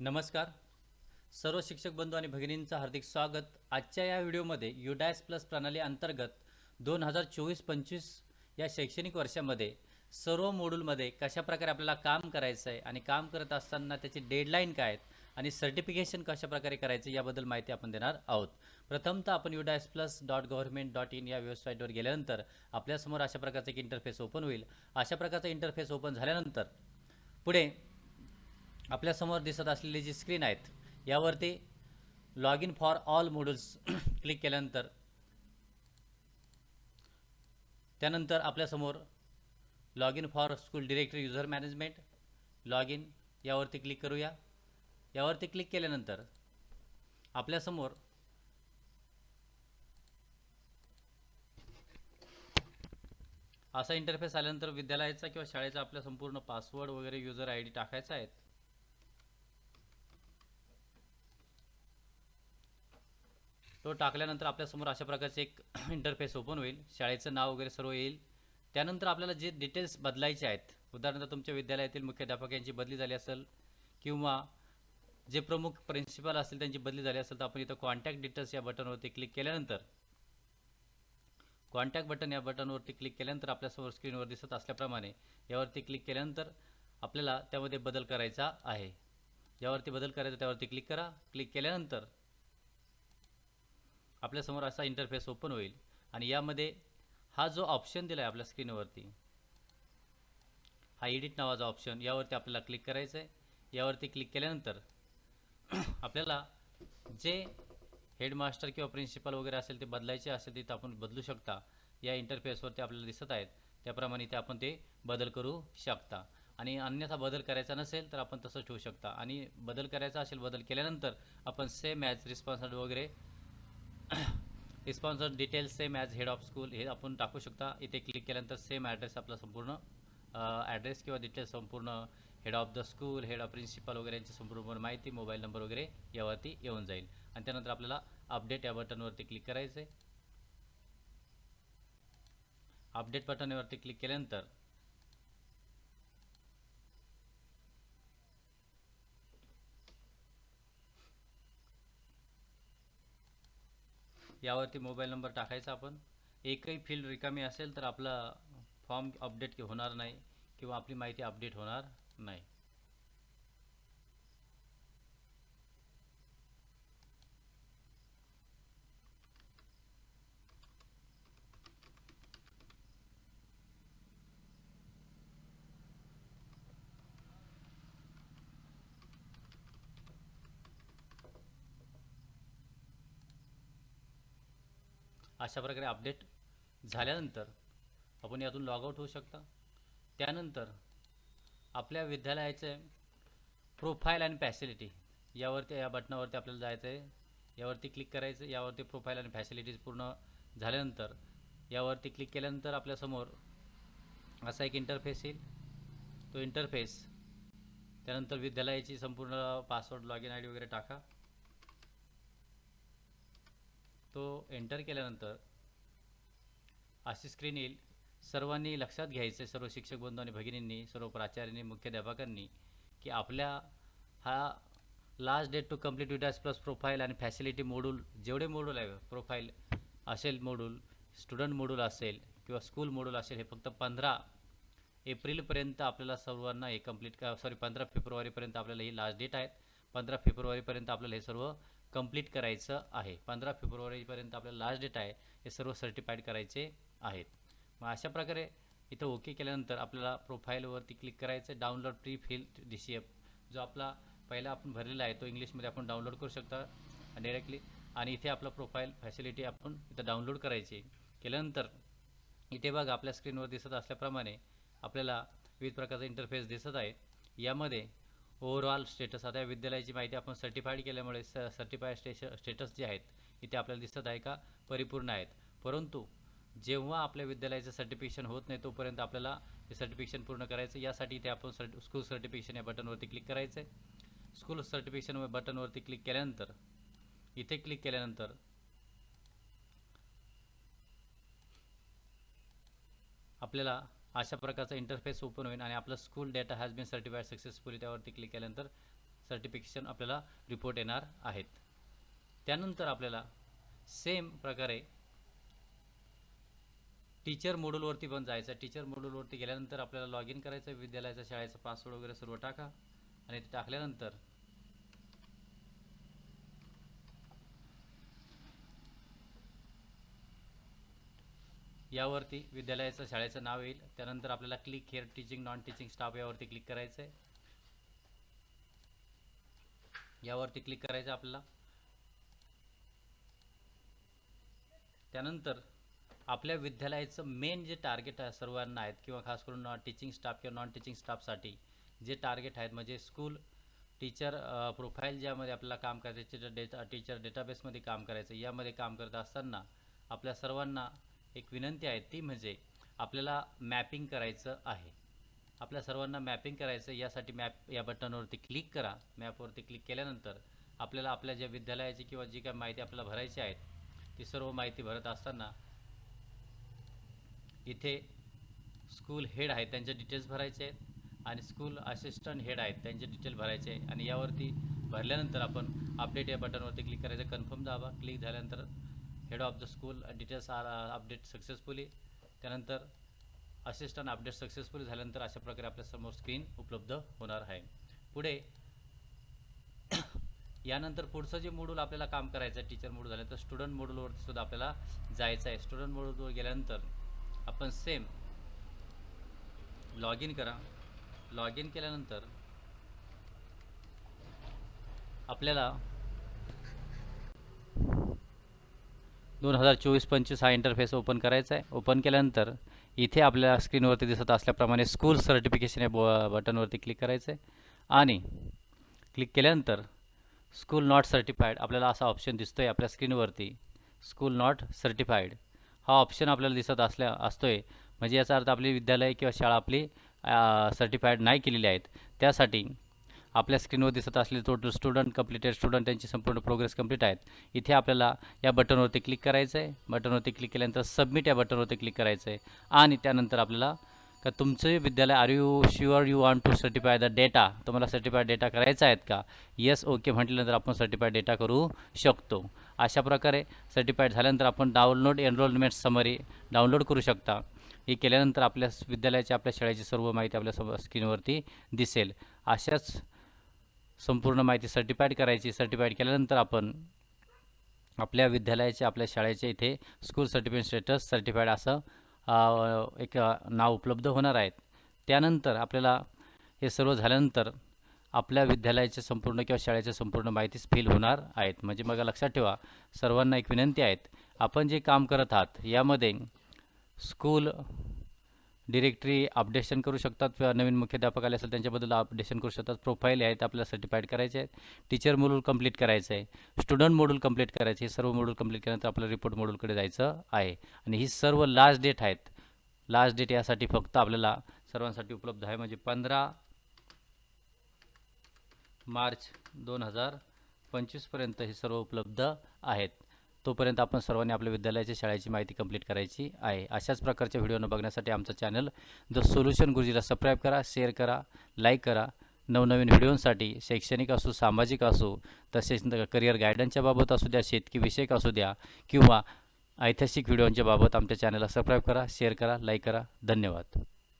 नमस्कार. सर्व शिक्षक बंधू आणि भगिनींचं हार्दिक स्वागत. आजच्या या व्हिडिओमध्ये युडायस प्लस प्रणाली अंतर्गत दोन हजार चोवीस पंचवीस या शैक्षणिक वर्षामध्ये सर्व मोड्यूलमध्ये कशाप्रकारे आपल्याला काम करायचं आहे आणि काम करत असताना त्याची डेडलाईन काय आहेत आणि सर्टिफिकेशन कशाप्रकारे करायचं याबद्दल माहिती आपण देणार आहोत. प्रथमतः आपण UDISE plus dot government dot in या वेबसाईटवर गेल्यानंतर आपल्यासमोर अशा प्रकारचं एक इंटरफेस ओपन होईल. अशा प्रकारचा इंटरफेस ओपन झाल्यानंतर पुढे आपल्यासमोर दिसत असलेली जी स्क्रीन आहेत यावरती log in for all modules click केल्यानंतर त्यानंतर आपल्यासमोर log in for school directory user management log in यावरती क्लिक करूया. यावरती क्लिक केल्यानंतर आपल्यासमोर असा इंटरफेस आल्यानंतर विद्यालयाचा किंवा शाळेचा आपला संपूर्ण पासवर्ड वगैरे युजर आय डी टाकायचा आहे. तो टाकल्यानंतर आपल्यासमोर अशा प्रकारचे एक इंटरफेस ओपन होईल. शाळेचं नाव वगैरे सर्व येईल. त्यानंतर आपल्याला जे डिटेल्स बदलायचे आहेत उदाहरणार्थ तुमच्या विद्यालयातील मुख्याध्यापक यांची बदली झाली असेल किंवा जे प्रमुख प्रिन्सिपल असतील त्यांची बदली झाली असेल तर आपण इथं कॉन्टॅक्ट डिटेल्स या बटनवरती क्लिक केल्यानंतर कॉन्टॅक्ट बटन या बटनवरती क्लिक केल्यानंतर आपल्यासमोर स्क्रीनवर दिसत असल्याप्रमाणे यावरती क्लिक केल्यानंतर आपल्याला त्यामध्ये बदल करायचा आहे. ज्यावरती बदल करायचा त्यावरती क्लिक करा. क्लिक केल्यानंतर आपल्यासमोर असा इंटरफेस ओपन होईल. आणि यामध्ये हा जो ऑप्शन दिला आहे आपल्या स्क्रीनवरती हा एडिट नावाचा ऑप्शन यावरती आपल्याला क्लिक करायचं आहे यावरती क्लिक केल्यानंतर आपल्याला जे हेडमास्टर किंवा प्रिन्सिपल वगैरे असेल ते बदलायचे असेल तिथं आपण बदलू शकता. या इंटरफेसवरती आपल्याला दिसत आहेत. त्याप्रमाणे ते आपण ते बदल करू शकता. आणि अन्यथा बदल करायचा नसेल तर आपण तसं ठेवू शकता. आणि बदल करायचा असेल बदल केल्यानंतर आपण सेम ॲज रिस्पॉन्सिबल वगैरे responder details same as head of school हे आपण टाकू शकता. इथे क्लिक केल्यानंतर सेम ॲड्रेस आपला संपूर्ण ॲड्रेस किंवा डिटेल्स संपूर्ण head of the school head of principal वगैरे यांची संपूर्ण माहिती मोबाईल नंबर वगैरे यावरती येऊन जाईल. आणि त्यानंतर आपल्याला अपडेट या बटनवरती क्लिक करायचं आहे अपडेट बटनवरती क्लिक केल्यानंतर यावरती मोबाईल नंबर टाकायचा आपण. एकही फील्ड रिकामी असेल तर आपला फॉर्म अपडेट होणार नाही किंवा आपली माहिती अपडेट होणार नाही. अशा प्रकारे अपडेट झाल्यानंतर आपण यातून लॉग आऊट होऊ शकता. त्यानंतर आपल्या विद्यालयाचे प्रोफाईल आणि फॅसिलिटी यावरती या बटनावरती आपल्याला जायचं आहे यावरती क्लिक करायचं यावरती प्रोफाईल आणि फॅसिलिटीज पूर्ण झाल्यानंतर यावरती क्लिक केल्यानंतर आपल्यासमोर असा एक इंटरफेस येईल. तो इंटरफेस त्यानंतर विद्यालयाची संपूर्ण password log in I D वगैरे टाका. तो एंटर केल्यानंतर अशी स्क्रीन येईल. सर्वांनी लक्षात घ्यायचं सर्व शिक्षक बंधू आणि भगिनींनी सर्व प्राचार्यांनी मुख्याध्यापकांनी की आपल्या हा last date to complete विटास plus profile आणि फॅसिलिटी मोडूल जेवढे मोडूल आहे प्रोफाईल असेल मोडूल स्टुडंट मोडूल असेल किंवा स्कूल मोडूल असेल हे फक्त पंधरा एप्रिलपर्यंत आपल्याला सर्वांना हे कंप्लीट का सॉरी पंधरा फेब्रुवारीपर्यंत आपल्याला ही लास्ट डेट आहेत. पंधरा फेब्रुवारीपर्यंत आपल्याला हे सर्व कंप्लीट करायचं आहे. पंधरा फेब्रुवारीपर्यंत आपल्याला लास्ट डेट आहे. हे सर्व सर्टिफाईड करायचे आहेत. मग अशा प्रकारे इथं ओके केल्यानंतर आपल्याला प्रोफाईलवरती क्लिक करायचं download prefill D C F जो आपला पहिला आपण भरलेला आहे तो इंग्लिशमध्ये आपण डाउनलोड करू शकता डायरेक्टली आणि इथे आपला प्रोफाईल फॅसिलिटी आपण इथं डाउनलोड करायची. केल्यानंतर इथे बघा आपल्या स्क्रीनवर दिसत असल्याप्रमाणे आपल्याला विविध प्रकारचा इंटरफेस दिसत आहे. यामध्ये ओव्हरऑल स्टेटस आता या विद्यालयाची माहिती आपण सर्टिफाईड केल्यामुळे स सर्टिफाईड स्टेश स्टेटस जे आहेत इथे आपल्याला दिसत आहे का? परिपूर्ण आहेत. परंतु जेव्हा आपल्या विद्यालयाचं सर्टिफिकेशन होत नाही तोपर्यंत आपल्याला हे सर्टिफिकेशन पूर्ण करायचं यासाठी इथे आपण सर्ट स्कूल सर्टिफिकेशन या बटनवरती क्लिक करायचं आहे. स्कूल सर्टिफिकेशन बटनवरती क्लिक केल्यानंतर इथे क्लिक केल्यानंतर आपल्याला अशा प्रकारचा इंटरफेस ओपन होईल आणि आपला school data has been certified successfully त्यावरती क्लिक केल्यानंतर सर्टिफिकेशन आपल्याला रिपोर्ट येणार आहेत. त्यानंतर आपल्याला सेम प्रकारे टीचर मॉड्यूलवरती पण जायचं आहे. टीचर मॉड्यूलवरती गेल्यानंतर आपल्याला लॉग इन करायचं विद्यालयाचा शाळेचा पासवर्ड वगैरे सर्व टाका आणि ते टाकल्यानंतर यावरती विद्यालयाचं शाळेचं नाव येईल. त्यानंतर आपल्याला click here teaching non teaching staff यावरती क्लिक करायचं आहे यावरती क्लिक करायचं आपल्याला. त्यानंतर आपल्या विद्यालयाचं मेन जे टार्गेट आहे सर्वांना आहेत किंवा खास करून टीचिंग स्टाफ किंवा नॉन टीचिंग स्टाफसाठी जे टार्गेट आहेत म्हणजे स्कूल टीचर प्रोफाईल ज्यामध्ये आपल्याला काम करायचं डेटा टीचर डेटाबेसमध्ये काम करायचं यामध्ये काम करत असताना आपल्या सर्वांना एक विनंती आहे ती म्हणजे आपल्याला मॅपिंग करायचं आहे. आपल्या सर्वांना मॅपिंग करायचं यासाठी मॅप या बटनवरती क्लिक करा. मॅपवरती क्लिक केल्यानंतर आपल्याला आपल्या ज्या विद्यालयाची किंवा जी काय माहिती आपल्याला भरायची आहेत ती सर्व माहिती भरत असताना इथे स्कूल हेड आहेत त्यांचे डिटेल्स भरायचे आहेत आणि स्कूल असिस्टंट हेड आहेत त्यांचे डिटेल भरायचे आहे. आणि यावरती भरल्यानंतर आपण अपडेट या बटनवरती क्लिक करायचं कन्फर्म दाबा. क्लिक झाल्यानंतर head of the school details are update successfully त्यानंतर असिस्टंट अपडेट सक्सेसफुली झाल्यानंतर अशा प्रकारे आपल्यासमोर स्क्रीन उपलब्ध होणार आहे. पुढे यानंतर पुढचं जे मोडूल आपल्याला काम करायचं आहे टीचर मॉड्यूल झाल्यानंतर स्टुडंट मॉड्यूलवरती सुद्धा आपल्याला जायचं आहे. स्टुडंट मॉड्यूलवर गेल्यानंतर आपण सेम लॉग इन करा. लॉग इन केल्यानंतर आपल्याला दोन हजार चोवीस पंचवीस हा इंटरफेस ओपन करायचा आहे. ओपन केल्यानंतर इथे आपल्या स्क्रीनवरती दिसत असल्याप्रमाणे स्कूल सर्टिफिकेशन या ब बटनवरती क्लिक करायचं आहे. आणि क्लिक केल्यानंतर स्कूल नॉट सर्टिफाईड आपल्याला असा ऑप्शन दिसतो आहे आपल्या स्क्रीनवरती स्कूल नॉट सर्टिफाईड हा ऑप्शन आपल्याला दिसत असल्या असतो आहे म्हणजे याचा अर्थ आपली विद्यालय किंवा शाळा आपली सर्टिफाईड नाही केलेली आहेत. त्यासाठी आपल्या स्क्रीनवर दिसत असलेले टोटल स्टुडंट कम्प्लिटेड स्टुडंट त्यांची संपूर्ण प्रोग्रेस कंप्लीट आहेत. इथे आपल्याला या बटनवरती क्लिक करायचं आहे. बटनवरती क्लिक केल्यानंतर सबमिट या बटनवरती क्लिक करायचं आहे. आणि त्यानंतर आपल्याला का तुमचे विद्यालय are you sure you want to certify the data तुम्हाला सर्टिफाईड डेटा करायचा आहेत का? येस ओके म्हटल्यानंतर आपण सर्टिफाईड डेटा करू शकतो. अशा प्रकारे सर्टिफाईड झाल्यानंतर आपण डाउनलोड एनरोलमेंट समरी डाउनलोड करू शकता. हे केल्यानंतर आपल्या विद्यालयाची आपल्या शाळेची सर्व माहिती आपल्या स्क्रीनवरती दिसेल. अशाच संपूर्ण माहिती सर्टिफाईड करायची. सर्टिफाईड केल्यानंतर आपण आपल्या विद्यालयाचे आपल्या शाळेचे इथे स्कूल सर्टिफिकेट स्टेटस सर्टिफाईड असं एक नाव उपलब्ध होणार आहेत त्यानंतर आपल्याला हे सर्व झाल्यानंतर आपल्या विद्यालयाचे संपूर्ण किंवा शाळेचे संपूर्ण माहितीच फिल होणार आहेत. म्हणजे मग लक्षात ठेवा सर्वांना एक विनंती आहेत आपण जे काम करत आहात यामध्ये स्कूल डिरेक्टरी अपडेशन करू शकतात किंवा नवीन मुख्याध्यापक आले असेल त्यांच्याबद्दल अपडेशन करू शकतात. प्रोफाईल आहेत आपल्याला सर्टिफाईड करायचे आहेत. टीचर मॉड्यूल कंप्लीट करायचं आहे. स्टुडंट मॉड्यूल कंप्लीट करायचे हे सर्व मॉड्यूल कंप्लीट केल्यानंतर आपल्याला रिपोर्ट मॉड्यूलकडे जायचं आहे. आणि ही सर्व लास्ट डेट आहेत. लास्ट डेट यासाठी फक्त आपल्याला सर्वांसाठी उपलब्ध आहे. म्हणजे पंधरा मार्च दोन हजार पंचवीसपर्यंत हे सर्व उपलब्ध आहेत. तोपर्यंत आपण सर्वांनी आपल्या विद्यालयाच्या शाळेची माहिती कंप्लीट करायची आहे. अशाच प्रकारच्या व्हिडिओनं बघण्यासाठी आमचं चॅनल द सोल्युशन गुरुजीला सबस्क्राईब करा शेअर करा लाईक करा. नवनवीन व्हिडिओंसाठी शैक्षणिक असो सामाजिक असो तसेच करिअर गायडन्सच्या बाबत असू द्या शेतकी विषयक असू द्या किंवा ऐतिहासिक व्हिडिओंच्या बाबत आमच्या चॅनलला सबस्क्राईब करा शेअर करा लाईक करा. धन्यवाद.